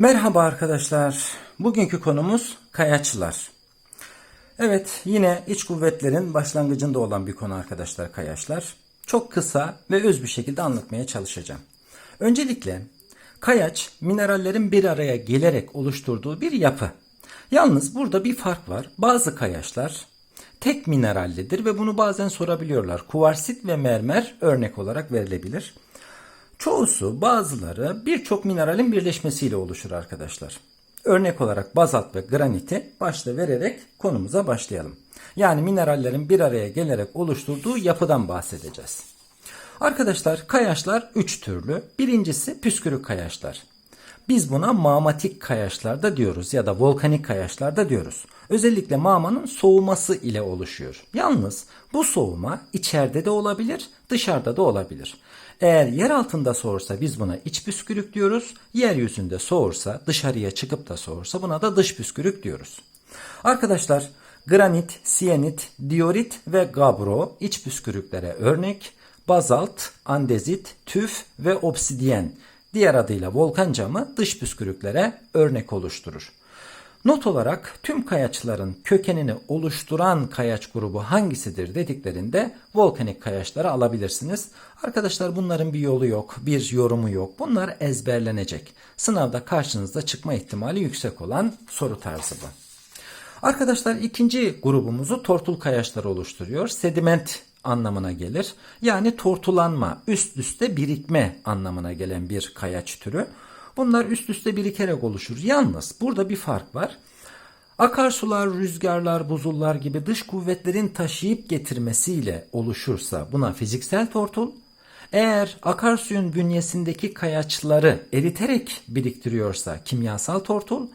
Merhaba arkadaşlar. Bugünkü konumuz kayaçlar. Evet yine iç kuvvetlerin başlangıcında olan bir konu arkadaşlar kayaçlar. Çok kısa ve öz bir şekilde anlatmaya çalışacağım. Öncelikle kayaç minerallerin bir araya gelerek oluşturduğu bir yapı. Yalnız burada bir fark var. Bazı kayaçlar tek minerallidir ve bunu bazen sorabiliyorlar. Kuvarsit ve mermer örnek olarak verilebilir. Çoğusu bazıları birçok mineralin birleşmesiyle oluşur arkadaşlar. Örnek olarak bazalt ve graniti başta vererek konumuza başlayalım. Yani minerallerin bir araya gelerek oluşturduğu yapıdan bahsedeceğiz. Arkadaşlar kayaçlar 3 türlü. Birincisi püskürük kayaçlar. Biz buna mağmatik kayaçlar da diyoruz ya da volkanik kayaçlar da diyoruz. Özellikle mağmanın soğuması ile oluşuyor. Yalnız bu soğuma içeride de olabilir, dışarıda da olabilir. Eğer yer altında soğursa biz buna iç püskürük diyoruz. Yeryüzünde soğursa, dışarıya çıkıp da soğursa buna da dış püskürük diyoruz. Arkadaşlar granit, siyenit, diorit ve gabro iç püskürüklere örnek. Bazalt, andezit, tüf ve obsidiyen diğer adıyla volkan camı dış püskürüklere örnek oluşturur. Not olarak tüm kayaçların kökenini oluşturan kayaç grubu hangisidir dediklerinde volkanik kayaçları alabilirsiniz. Arkadaşlar bunların bir yolu yok, bir yorumu yok. Bunlar ezberlenecek. Sınavda karşınızda çıkma ihtimali yüksek olan soru tarzı bu. Arkadaşlar ikinci grubumuzu tortul kayaçlar oluşturuyor. Sediment anlamına gelir. Yani tortulanma, üst üste birikme anlamına gelen bir kayaç türü. Bunlar üst üste birikerek oluşur. Yalnız burada bir fark var. Akarsular, rüzgarlar, buzullar gibi dış kuvvetlerin taşıyıp getirmesiyle oluşursa buna fiziksel tortul. Eğer akarsuyun bünyesindeki kayaçları eriterek biriktiriyorsa kimyasal tortul.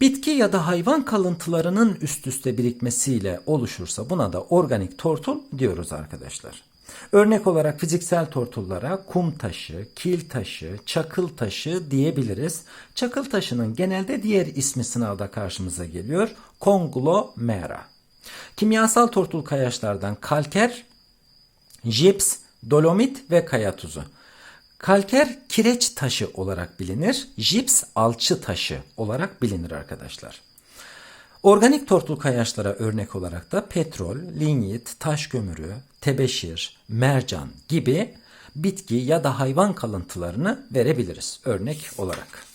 Bitki ya da hayvan kalıntılarının üst üste birikmesiyle oluşursa buna da organik tortul diyoruz arkadaşlar. Örnek olarak fiziksel tortullara kum taşı, kil taşı, çakıl taşı diyebiliriz. Çakıl taşının genelde diğer ismi sınavda karşımıza geliyor. Konglomera. Kimyasal tortul kayaçlardan kalker, jips, dolomit ve kaya tuzu. Kalker kireç taşı olarak bilinir. Jips alçı taşı olarak bilinir arkadaşlar. Organik tortul kayaçlara örnek olarak da petrol, linyit, taş kömürü, tebeşir, mercan gibi bitki ya da hayvan kalıntılarını verebiliriz örnek olarak.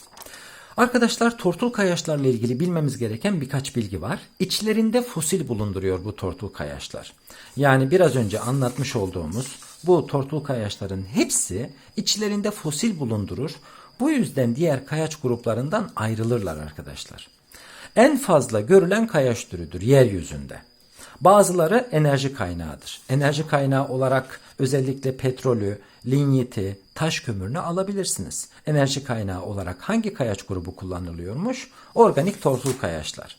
Arkadaşlar tortul kayaçlarla ilgili bilmemiz gereken birkaç bilgi var. İçlerinde fosil bulunduruyor bu tortul kayaçlar. Yani biraz önce anlatmış olduğumuz bu tortul kayaçların hepsi içlerinde fosil bulundurur. Bu yüzden diğer kayaç gruplarından ayrılırlar arkadaşlar. En fazla görülen kayaç türüdür yeryüzünde. Bazıları enerji kaynağıdır. Enerji kaynağı olarak özellikle petrolü, linyiti, taş kömürünü alabilirsiniz. Enerji kaynağı olarak hangi kayaç grubu kullanılıyormuş? Organik tortul kayaçlar.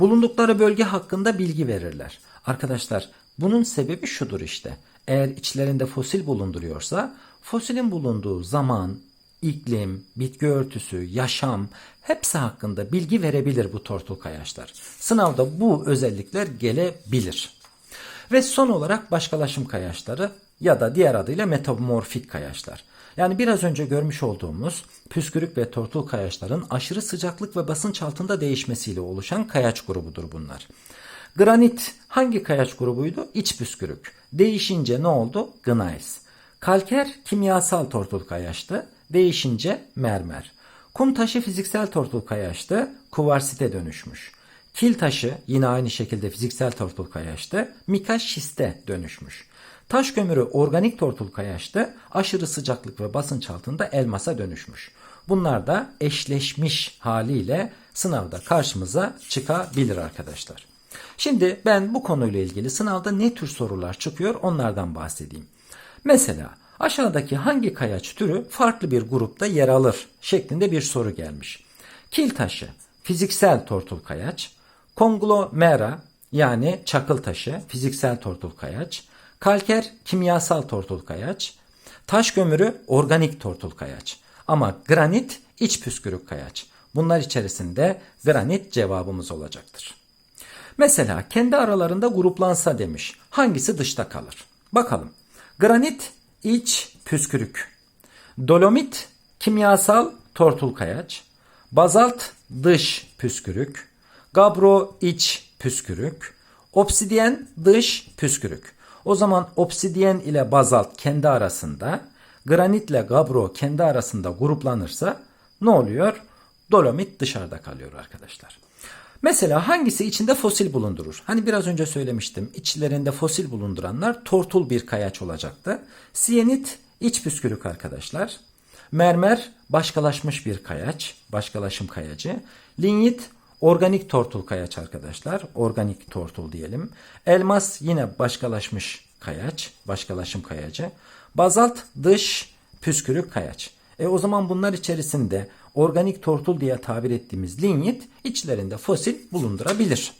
Bulundukları bölge hakkında bilgi verirler. Arkadaşlar bunun sebebi şudur işte. Eğer içlerinde fosil bulunduruyorsa fosilin bulunduğu zaman, iklim, bitki örtüsü, yaşam hepsi hakkında bilgi verebilir bu tortul kayaçlar. Sınavda bu özellikler gelebilir. Ve son olarak başkalaşım kayaçları ya da diğer adıyla metamorfik kayaçlar. Yani biraz önce görmüş olduğumuz püskürük ve tortul kayaçların aşırı sıcaklık ve basınç altında değişmesiyle oluşan kayaç grubudur bunlar. Granit hangi kayaç grubuydu? İç püskürük. Değişince ne oldu? Gneiss. Kalker kimyasal tortul kayaçtı. Değişince mermer. Kum taşı fiziksel tortul kayaçtı. Kuvarsite dönüşmüş. Kil taşı yine aynı şekilde fiziksel tortul kayaçtı. Mika şiste dönüşmüş. Taş kömürü organik tortul kayaçtı. Aşırı sıcaklık ve basınç altında elmasa dönüşmüş. Bunlar da eşleşmiş haliyle sınavda karşımıza çıkabilir arkadaşlar. Şimdi ben bu konuyla ilgili sınavda ne tür sorular çıkıyor onlardan bahsedeyim. Mesela aşağıdaki hangi kayaç türü farklı bir grupta yer alır şeklinde bir soru gelmiş. Kil taşı fiziksel tortul kayaç, konglomera yani çakıl taşı fiziksel tortul kayaç, kalker kimyasal tortul kayaç, taş kömürü organik tortul kayaç ama granit iç püskürük kayaç. Bunlar içerisinde granit cevabımız olacaktır. Mesela kendi aralarında gruplansa demiş. Hangisi dışta kalır? Bakalım. Granit iç püskürük. Dolomit kimyasal tortul kayaç. Bazalt dış püskürük. Gabro iç püskürük. Obsidyen dış püskürük. O zaman obsidyen ile bazalt kendi arasında, granitle gabro kendi arasında gruplanırsa ne oluyor? Dolomit dışarıda kalıyor arkadaşlar. Mesela hangisi içinde fosil bulundurur? Hani biraz önce söylemiştim. İçlerinde fosil bulunduranlar tortul bir kayaç olacaktı. Siyenit iç püskürük arkadaşlar. Mermer başkalaşmış bir kayaç, başkalaşım kayacı. Linyit organik tortul kayaç arkadaşlar. Organik tortul diyelim. Elmas yine başkalaşmış kayaç, başkalaşım kayacı. Bazalt dış püskürük kayaç. E o zaman bunlar içerisinde organik tortul diye tabir ettiğimiz linyit içlerinde fosil bulundurabilir.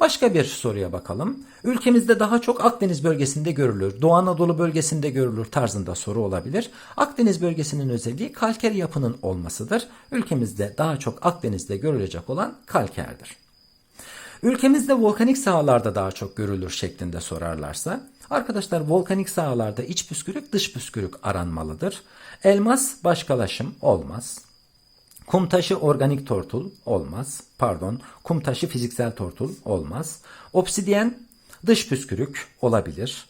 Başka bir soruya bakalım. Ülkemizde daha çok Akdeniz bölgesinde görülür, Doğu Anadolu bölgesinde görülür tarzında soru olabilir. Akdeniz bölgesinin özelliği kalker yapının olmasıdır. Ülkemizde daha çok Akdeniz'de görülecek olan kalkerdir. Ülkemizde volkanik sahalarda daha çok görülür şeklinde sorarlarsa, arkadaşlar volkanik sahalarda iç püskürük dış püskürük aranmalıdır. Elmas başkalaşım olmaz. Kum taşı organik tortul olmaz. Pardon, kum taşı fiziksel tortul olmaz. Obsidyen dış püskürük olabilir.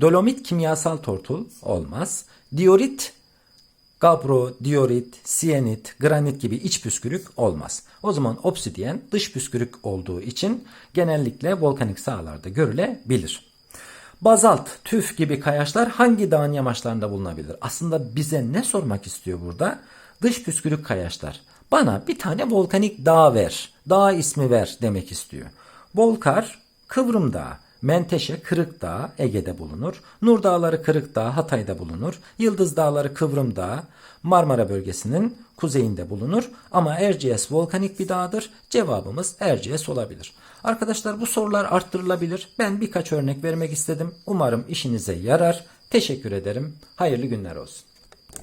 Dolomit kimyasal tortul olmaz. Diorit Gabro, diorit, siyenit, granit gibi iç püskürük olmaz. O zaman obsidyen dış püskürük olduğu için genellikle volkanik sahalarda görülebilir. Bazalt, tüf gibi kayaçlar hangi dağın yamaçlarında bulunabilir? Aslında bize ne sormak istiyor burada? Dış püskürük kayaçlar. Bana bir tane volkanik dağ ver, dağ ismi ver demek istiyor. Volkar, Kıvrım Dağı, Menteşe, Kırık Dağı Ege'de bulunur. Nur Dağları Kırık Dağı Hatay'da bulunur. Yıldız Dağları Kıvrım Dağı Marmara bölgesinin kuzeyinde bulunur. Ama Erciyes volkanik bir dağdır. Cevabımız Erciyes olabilir. Arkadaşlar bu sorular arttırılabilir. Ben birkaç örnek vermek istedim. Umarım işinize yarar. Teşekkür ederim. Hayırlı günler olsun.